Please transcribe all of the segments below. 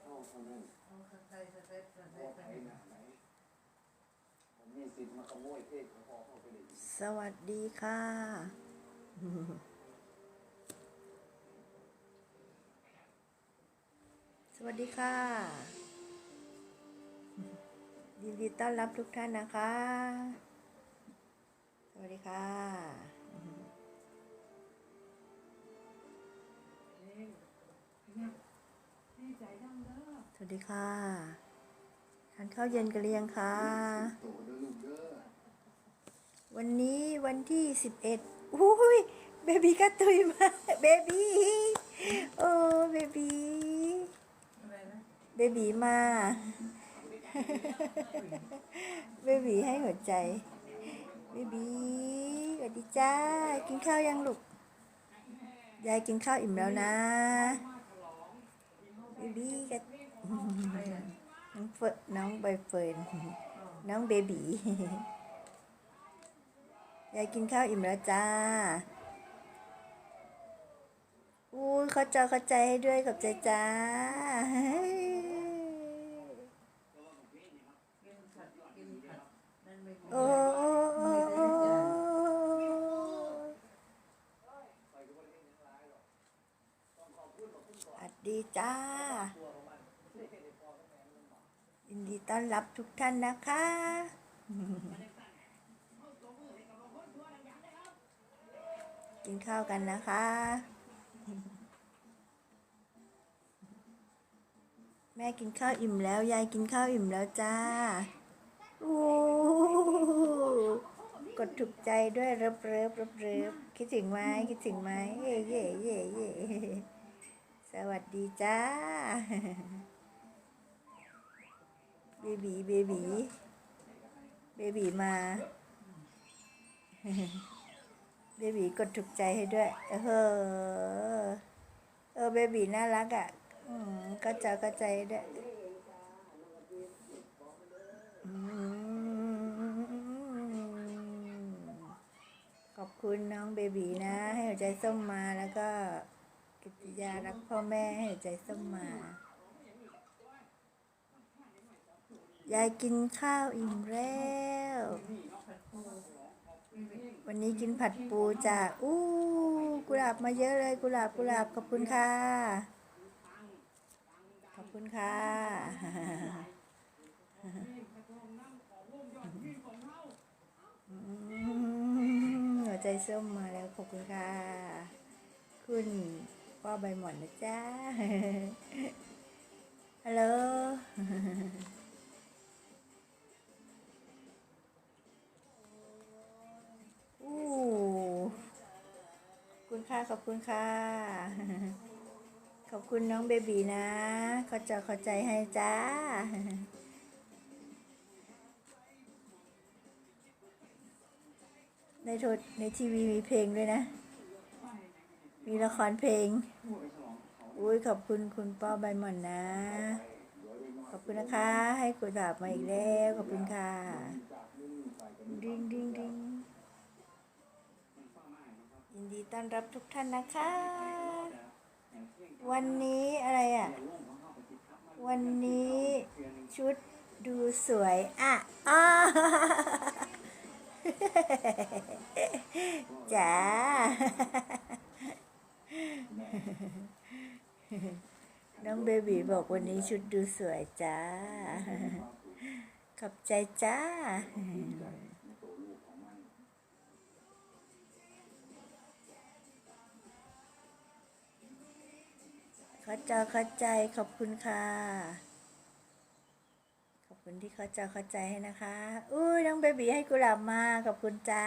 เข้าเท่านั้นเอาใครสเต็ปสพเต็อปไปไปหนาไหนผมมีสิทธิ์มาขโมยเทศของพ่อเข้าไปเลยสวัสดีค่ะ สวัสดีค่ะ ยินดีต้อนรับทุกท่านนะคะ สวัสดีค่ะส วัสดีค่ะทานข้าวเย็นกันหรือยังคะโตเด้อลูกเด้อวันนี้วันที่สิบเอ็ดอุ้ยเบบีก็ตุยมาเบบีโอ้เบบีอะไรนะเบบีมาเบบีให้หัวใจเบบีสวัสดีจ้ากินข้าวยังลูกยายกินข้าวอิ่มแล้วนะเบบีกับใครอะ น้องเฟิร์นน้องใบเฟิร์นอ๋อน้องเบบียายกินข้าวอิ่มแล้วจ้าอู้ยเขาเจอเข้าใจให้ด้วยกับใจจ้ากินผัดกินผัดนั่นไม่กินโอ้โอ้โอ้โอ้สวัสดีจ้า ยินดีต้อนรับทุกท่านนะคะ กินข้าวกันนะคะแม่กินข้าวอิ่มแล้ว ยายกินข้าวอิ่มแล้วจ้าโอ้กดถูกใจด้วยเริบเริบเริบเริบคิดถึงไหมคิดถึงไหมเย่เย่เย่เย่สวัสดีจ้า เบบีเบบีเบบีมา เบบีกดถูกใจให้ด้วย เออ เออเบบีน่ารักอะก็จะก็ใจด้วยขอบคุณน้องเบบีนะ ให้หัวใจส้มมาแล้วก็กิตติยารักพ่อแม่ให้หัวใจส้มมา ยายกินข้าวอิ่มแล้ว วันนี้กินผัดปูจ้ะอู้กุหลาบมาเยอะเลยกุหลาบกุหลาบขอบคุณค่ะ ขอบคุณค่ะ หัวใจส้มมาแล้วขอบคุณค่ะ คุณป้าใบหมอนนะจ๊ะฮัลโหล คุณค่ะขอบคุณค่ะ ขอบคุณน้องเบบีนะ เขาจะเข้าใจให้จ้า ในโทรในทีวีมีเพลงด้วยนะ มีละครเพลง อุ้ยขอบคุณคุณป้าใบหม่อนนะ ขอบคุณนะคะ ให้กุหลาบมาอีกแล้ว ขอบคุณค่ะ ดิ้งดิ้งดิ้ง นดีต้อนรับทุกท่านนะคะ วันนี้อะไรอะ วันนี้ชุดดูสวยอะอ้าจ้าน้องเบบีบอกวันนี้ชุดดูสวยจ้า ขอบใจจ้า เข้าใจเข้าใจขอบคุณค่ะ ขอบคุณที่เข้าใจเข้าใจให้นะคะอุ้ยน้องเบบีให้กุหลาบมาขอบคุณจ้า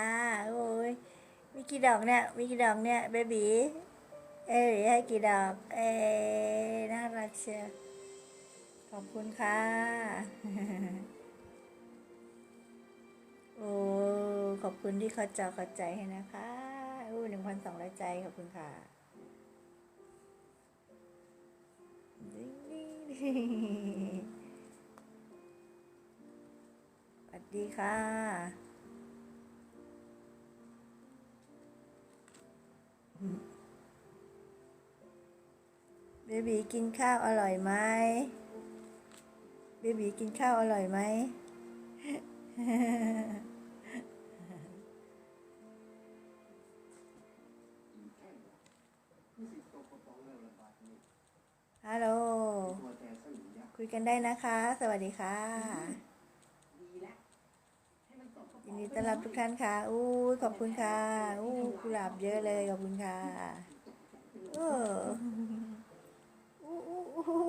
โอ้ยมีกี่ดอกเนี่ยมีกี่ดอกเนี่ยเบบีเอ้ยให้กี่ดอกเอ้ยน่ารักเชียวขอบคุณค่ะโอ้ขอบคุณที่เข้าใจเข้าใจให้นะคะอู้หนึ่งพันสองร้อยใจขอบคุณค่ะ สวัสดีค่ะ เบบีกินข้าวอร่อยไหมเบบีกินข้าวอร่อยไหม ฮัลโหล คุยกันได้นะคะ สวัสดีค่ะ ยินดีต้อนรับทุกท่านค่ะ อู้ยขอบคุณค่ะ อู้กุหลาบเยอะเลย ขอบคุณค่ะเอออู้อู้อู้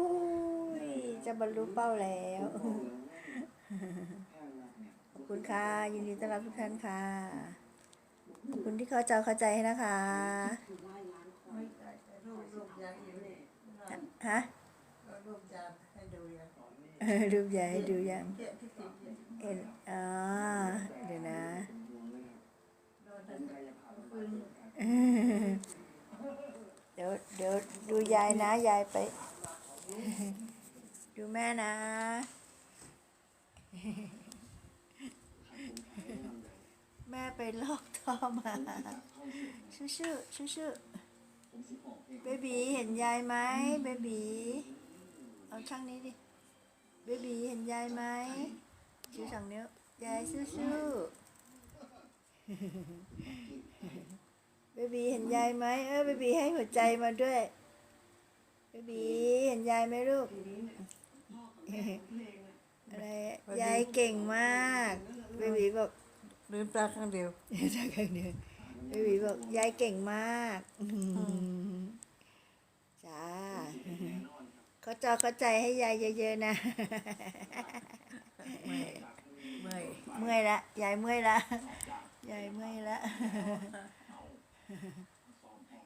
ยจะบรรลุเป้าแล้ว ขอบคุณค่ะ ยินดีต้อนรับทุกท่านค่ะ ขอบคุณที่เข้าใจเข้าใจให้นะคะ ไม่ใช่รูปรูปยางอยู่นี่ ฮะก็รูปยางให้ดูยังตอนนี้เออรูปใหญ่ให้ดูยังเก็บที่ติดอยู่เอ็นอ๋อเดี๋ยวนะเป็นดวงเลยครับโดนผมกายภาพบำบัดเดียวกันเดี๋ยวเดี๋ยวดูยายนะ ยายไป ดูแม่นะแม่ไปลอกท่อมาชื่อชื่อชื่อชื่อผมสิออก เองเบบีเห็นยายไหมเบบีเอาช่างนี้ดิเบบีเห็นยายไหมชื่อสองนิ้วยายชื่อชื่อเบบีเห็นยายไหมเออเบบีให้หัวใจมาด้วยเบบีเห็นยายไหมลูกอะไรยายเก่งมากเบบีบอกลืมตาข้างเดียวถ้าครั้งเดียว เบบีบอกยายเก่งมากจ้าเขาจอเข้าใจให้ยายเยอะๆนะ เมื่อยเมื่อยเมื่อยละยายเมื่อยละยายเมื่อยละ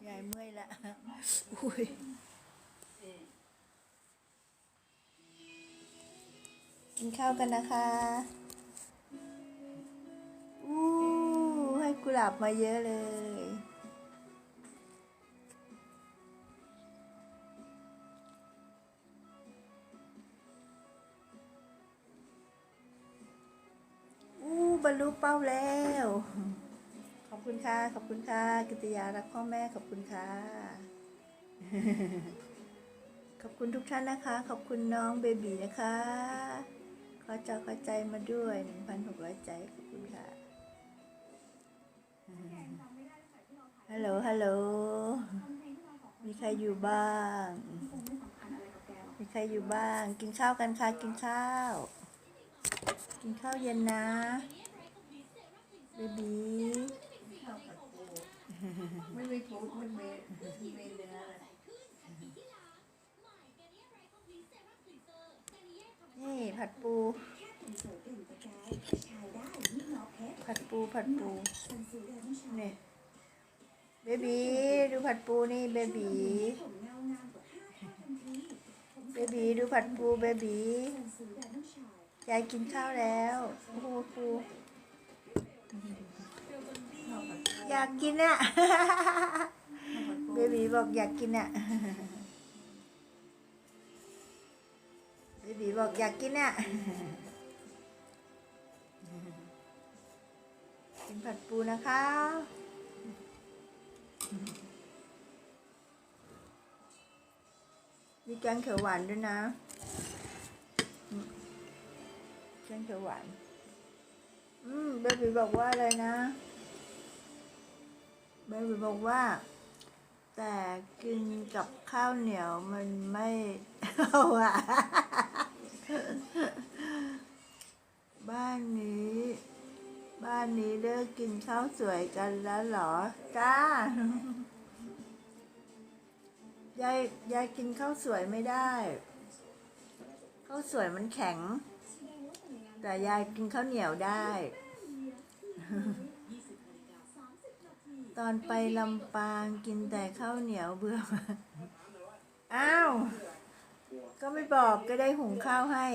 ยายเมื่อยละอุ้ยกินข้าวกันนะคะอู้ กุหลาบมาเยอะเลย อู้บรรลุเป้าแล้ว ขอบคุณค่ะ ขอบคุณค่ะ กิติยารักพ่อแม่ ขอบคุณค่ะ ขอบคุณทุกท่านนะคะ ขอบคุณน้องเบบีนะคะขอจอขอใจมาด้วย 1,600 ใจ ขอบคุณค่ะ ฮัลโหล ฮัลโหล มีใครอยู่บ้าง มีใครอยู่บ้าง กินข้าวกันค่ะ กินข้าว กินข้าวเย็นนะเบบีข้าวผัดปูไม่มีปูไม่ไม่เนื้อเลยนี่ผัดปู ผัดปู ผัดปูนี่ เบบีดูผัดปูนี่เบบีเบบีดูผัดปูเบบียายกินข้าวแล้วโอ้โหปูอยากกินอะเบบีบอกอยากกินอะเบบีบอกอยากกินอะกินผัดปูนะคะ มีแกงเขียวหวานด้วยนะอืมแกงเขียวหวาน อืมเบบีบอกว่าอะไรนะ เบบีบอกว่า แต่กินกับข้าวเหนียวมันไม่เอาอะบ้านนี้ บ้านนี้เลิกกินข้าวสวยกันแล้วเหรอ จ้ายายยายกินข้าวสวยไม่ได้ข้าวสวยมันแข็ง แต่ยายกินข้าวเหนียวได้ ตอนไปลำปางกินแต่ข้าวเหนียวเบื่ออ้าว ก็ไม่บอกก็ได้หุงข้าวให้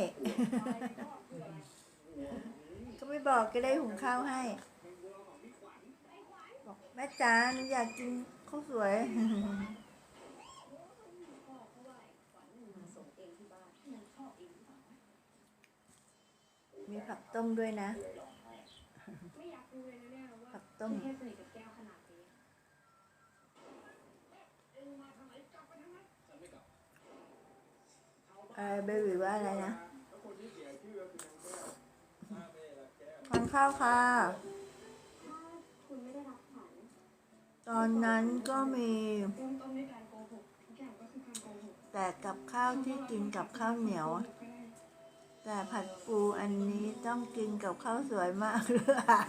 ไม่บอกก็ได้หุงข้าวให้ บอกแม่จ๋าหนูอยากกินข้าวสวยมีผักต้มด้วยนะ ผักต้มแค่สนิทกับแก้วขนาดนี้อเบบีว่าอะไรนะ ทานข้าวค่ะคุณไม่ได้รับขวัญตอนนั้นก็มีเริ่มต้นด้วยการโกหกทุกอย่างก็คือการโกหกแต่กับข้าวที่กินกับข้าวเหนียวก็ได้แต่ผัดปูอันนี้ต้องกินกับข้าวสวยมากหรือเปล่า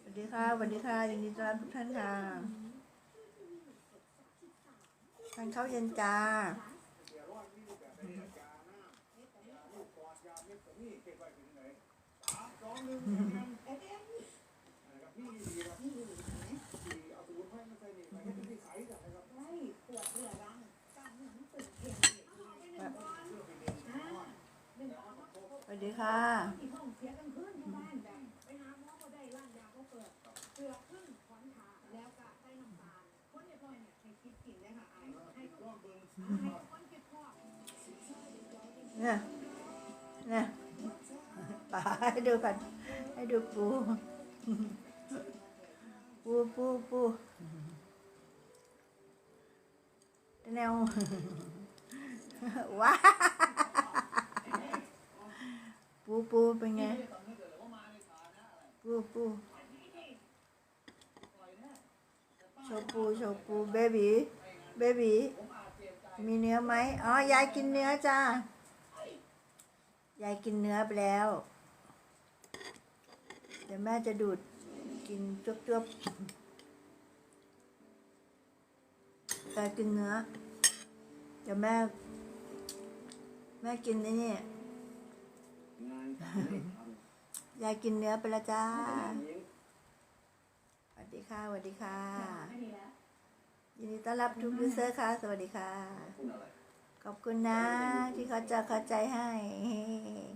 สวัสดีค่ะสวัสดีค่ะยินดีต้อนรับทุกท่านค่ะทานข้าวเย็นจ้า สวัสดีค่ะที่ห้องเสียกันขึ้นที่บ้านแบบไปหาหมอก็ได้ร้านยาก็เปิดเปลือกขึ้นขอนขาแล้วก็ได้น้ำตาลคนเรียบร้อยเนี่ยให้คิดกินได้ค่ะไอ้ให้รอบเบิ้งให้คนเก็บคอเนี่ยเนี่ยป่า ให้ดูกันให้ดูปู ปูปูปูแนวว้าปูปูเป็นไง ปูปูโชว์ปูโชว์ปูเบบีเบบีมีเนื้อไหมอ๋อยายกินเนื้อจ้ายายกินเนื้อไปแล้ว เดี๋ยวแม่จะดูดกินจวบๆยายกินเนื้อ เดี๋ยวแม่ แม่กินไอ้นี่งานการไม่ทยายกินเนื้อไปแล้วจ้าำยิงสวัสดีค่ะสวัสดีค่ะไม่ดีแล้วยินดีต้อนรับทุกยูเซอร์ค่ะ สวัสดีค่ะพูดอะไรขอบคุณนะ ที่เขาจะเข้าใจให้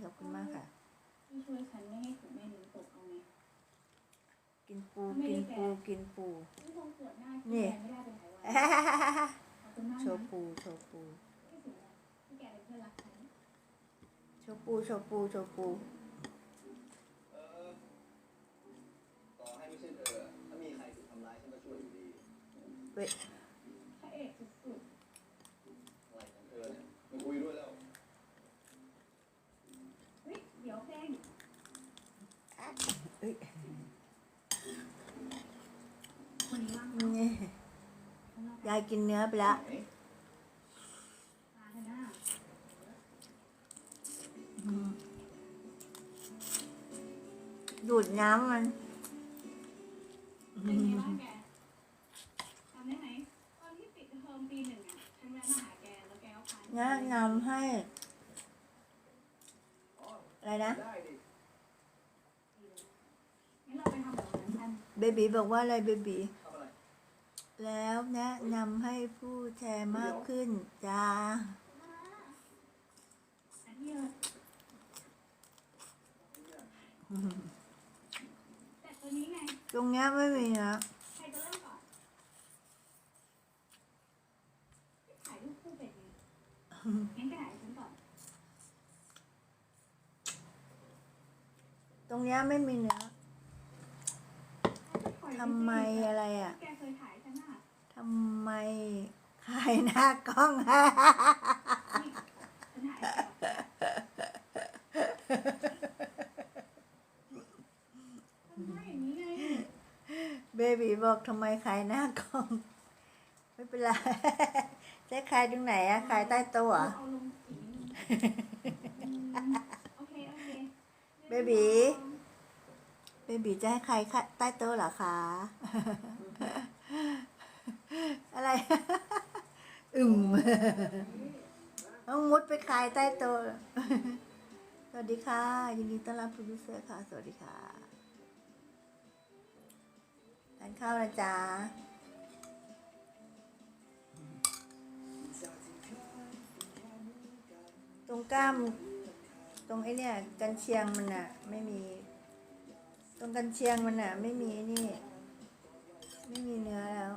ขอบคุณมากค่ะที่ช่วยฉันไม่ให้ถูกแม่หนูตกเอาไง กินปูกินปูกินปูที่คงปวดหน้านี่ที่แกไม่ได้เป็นไขหวัดขอบคุณมากโชนะว์ปูโชว์ปูที่สุดแล้วที่แกเป็นเพื่อนรักฉันโชว์ปูโชว์ปูโชว์ปูเออต่อให้ไม่ใช่เธอถ้ามีใครถูกทำร้ายฉันก็ช่วยอยู่ดีเว้ยพระเอกสุดอะไรของเธอเนี่ยไม่คุยด้วยแล้ว ๆเฮ้ยเดี๋ยวเพลง เอ้ย คน นี้ว่างนี่ยายกินเนื้อไปแล้วไหนตาเธอหน้าดูดน้ำมันเป็นไงบ้างแกจำได้ไหมตอนที่ปิดเทอมปีหนึ่งอะฉันแวะมาหาแกแล้วแกเอาพาแนะนำให้ อะไรนะได้ดิงั้นเราไปทำแบบนั้นกันเบบีบอกว่าอะไรเบบีทำอะไร แล้วแนะนำให้ผู้แชร์มากขึ้นจ้าตรงนี้ไม่มีนะตรงนี้ไม่มีเนื้อทำไมอะไรอะ ทำไมขายหน้ากล้องนี่ฉันถ่ายแกทำไมอย่างนี้ไงเบบีบอกทำไมขายหน้ากล้อง ไม่เป็นไรจะขายตรงไหนอะขายใต้โต๊ะเหรอเอาลงสีอืมโอเบบีเบบีจะให้ใครขายใต้โต๊ะเหรอคะ อะไร อึมต้องมุดไปขายใต้โต๊ะสวัสดีค่ะ ยินดีต้อนรับโปรดิวเซอร์ค่ะ สวัสดีค่ะทานข้าวนะจ๊ะตรงกล้าม ตรงไอ้เนี่ยกันเชียงมันอะไม่มี ตรงกันเชียงมันอะไม่มีนี่ ไม่มีเนื้อแล้ว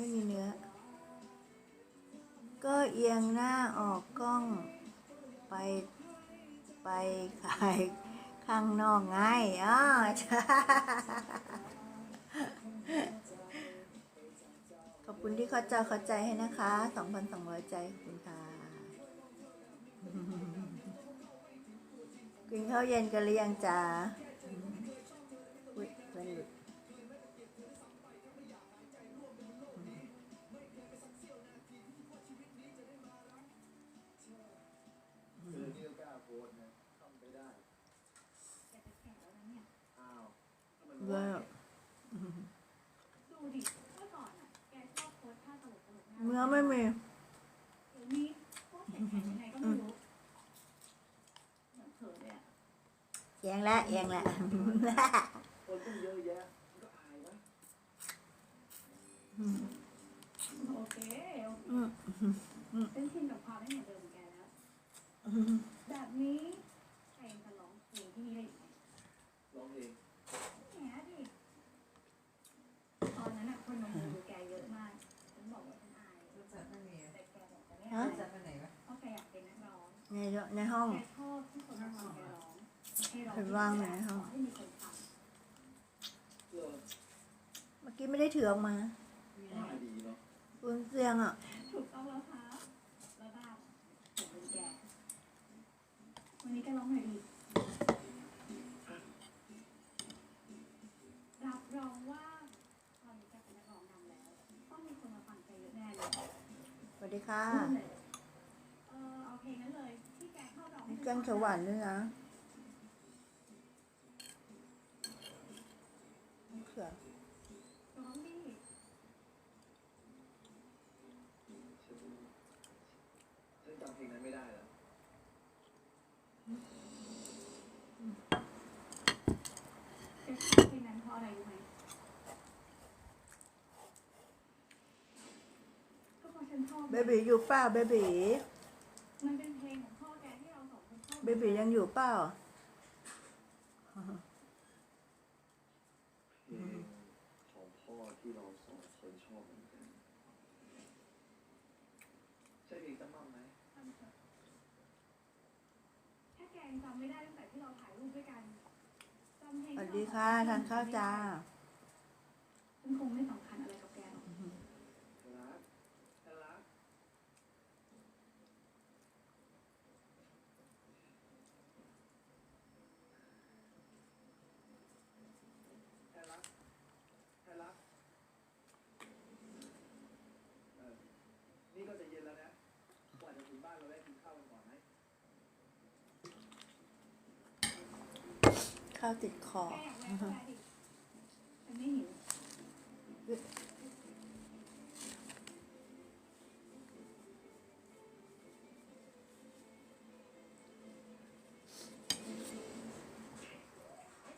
ไม่มีเนื้อ ก็เอียงหน้าออกกล้องไปไปขายข้างนอกไงอ๋อใช่ขอบคุณที่เข้าใจเข้าใจให้นะคะ2,200ใจขอบคุณค่ะกินข้าวเย็นกันหรือยังจ๊ะอุ้ยเพื่อนหลุด ดูดิเมื่อก่อนอะแกชอบโพสท่าตลกตลกเนื้อไม่มีเดี๋ยวนี้โพสแข็งๆยังไงก็ไม่รู้เหมือนเขินเลยอะแยงละแยงละ คนต้องเยอะแยะมันก็อายนะโอเคโอเคอืม เป็นชินกับความไม่เหมือนเดิมของแกแล้ว แบบนี้ ในในห้องแกชอบที่คนมาฟังแกร้องให้ร้องเห็นว่างไหนห้องให้มีคนทเพื่อเมื่อกี้ไม่ได้ถือออกมาว่าดีเนาะคุณเสียงอะำถูกต้องแล้วครับแล้วบ้านผมเป็นแกวันนี้แกร้องหน่อยดีรับรองว่าตอนนี้แกเป็นนักร้องดังแล้ว ต้องมีคนมาฟังแกเยอะแน่เลยสวัสดีค่ะพูด เลยเออเอาเพลงนั้นเลยที่แกเข้าร้องมีแกงเขียวหวานด้วยนะมะเขือร้องดิฉันฉันจำเพลงนั้นไม่ได้แล้วแกชอบเพลงนั้นเพราะอะไรรู้ไหมก็เพราะฉันชอบ เบบีอยู่เปล่าเบบี มันเป็นเพลงของพ่อแกที่เราสองคนชอบเบบียังอยู่เปล่าเพลงของพ่อที่เราสองคนชอบเหมือนกันใช่เพลงตั้มมั่มไหมถ้าแกยังจำไม่ได้ตั้งแต่ที่เราถ่ายรูปด้วยกันจำเพลงสวัสดีค่ะทานข้าวจ้า มันคงไม่สำคัญอะไรกับแกหรอก รักรักแค่รักแค่รักเออนี่ก็จะเย็นแล้วนะกว่าจะถึงบ้านเราได้กินข้าวกันก่อนไหม ข้าวติดคอแกอยากแวะก็แวะดิฉันไ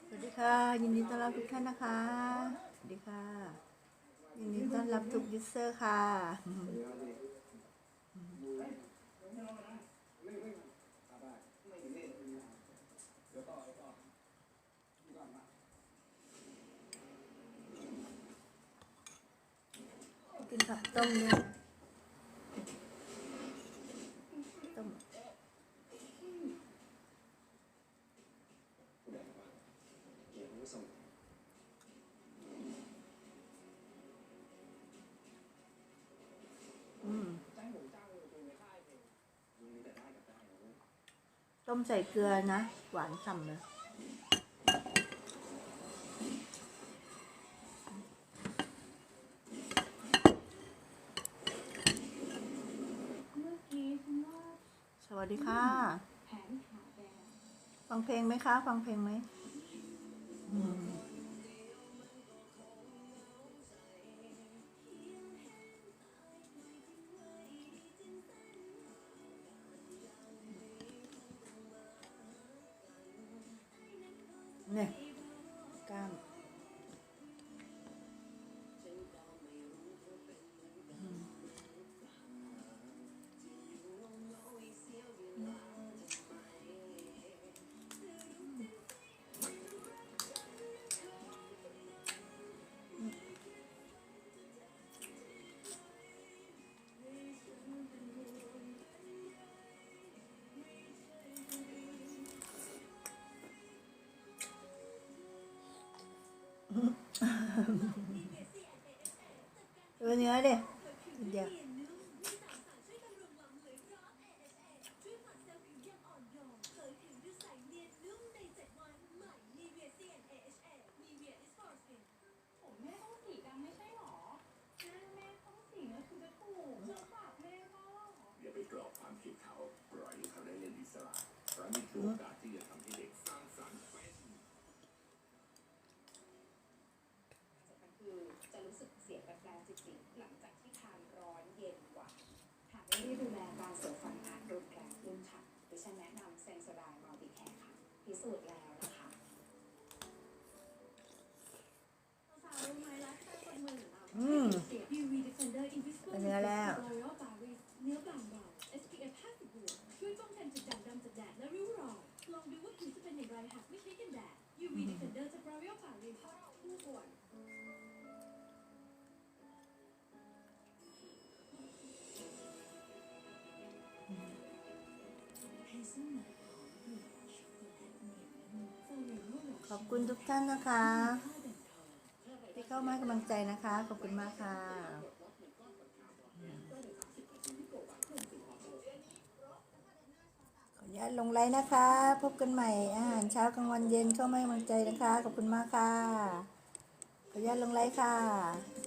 สวัสดีค่ะ ยินดีต้อนรับทุกท่านนะคะ สวัสดีค่ะ ยินดีต้อนรับทุกยูเซอร์ค่ะ กินผักต้มด้วยต้มอืมต้มใส่เกลือนะ หวานฉ่ำเลย งไหมคะ ฟังเพลงไหมะถึงจะถูกเชื่อปากแม่ก็อย่าไปกรอกความคิดเขาปล่อยให้เขาได้เล่นอิสระเพราะนี่คือโอกาสที่จะทำให้เด็กสร้างสรรค์เป็น สำคัญคือจะรู้สึกเสียงแปลกๆจริงๆหลังจากที่ทานร้อนเย็นกว่า หากไม่ได้ดูแลการเสริมฟันอาจรุนแรงขึ้นค่ะดิฉันแนะนำเซนโซไดมัลติแคร์ค่ะพิสูจน์แล้วนะคะสาวๆรู้ไหมไลฟ์สไตล์คนเมืองของเราอืม เสีย UV Defender Invisible เป็นเนื้อแล้ว L'Oreal Paris เนื้อบางเบา ขอบคุณทุกท่านนะคะ ที่เข้ามาให้กำลังใจนะคะ ขอบคุณมากค่ะขออนุญาตลงไลน์นะคะ พบกันใหม่อาหารเช้ากลางวันเย็นเข้ามาให้กำลังใจนะคะ ขอบคุณมากค่ะขออนุญาตลงไลน์ค่ะ